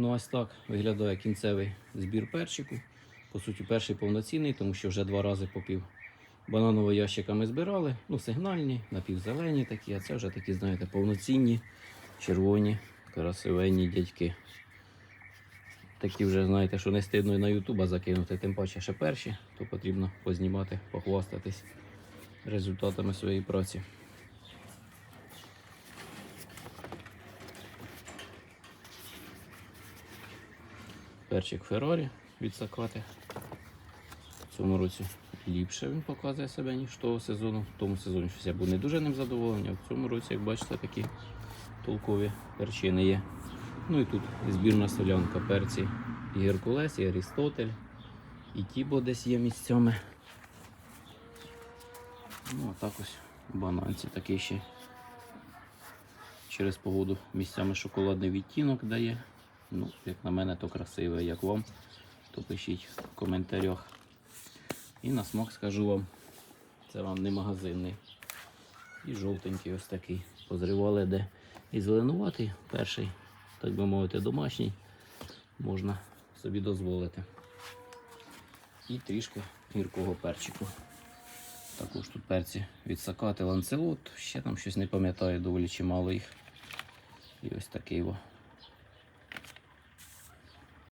Ну ось так виглядає кінцевий збір перчику. По суті, перший повноцінний, тому що вже два рази попів. Бананового ящика ми збирали, ну сигнальні, напівзелені такі, а це вже такі, знаєте, повноцінні, червоні, красивенні дядьки. Такі вже, знаєте, що не стидно і на Ютуба закинути, тим паче ще перші, то потрібно познімати, похвастатись результатами своєї праці. Перчик Феррарі від. В цьому році ліпше він показує себе, ніж того сезону. В тому сезоні щось я був не дуже ним задоволений, а в цьому році, як бачите, такі толкові перчини є. Ну і тут збірна солянка перці і Геркулес, і Арістотель, і Тібо десь є місцями. Ну, а так ось бананці такий ще через погоду місцями шоколадний відтінок дає. Ну, як на мене, то красиве. Як вам, то пишіть в коментарях. І на смак скажу вам, це вам не магазинний. І жовтенький ось такий. Позривали де і зеленуватий перший, так би мовити, домашній. Можна собі дозволити. І трішки гіркого перчику. Також тут перці від сакати ланцелот. Ще там щось не пам'ятаю, доволі чимало їх. І ось такий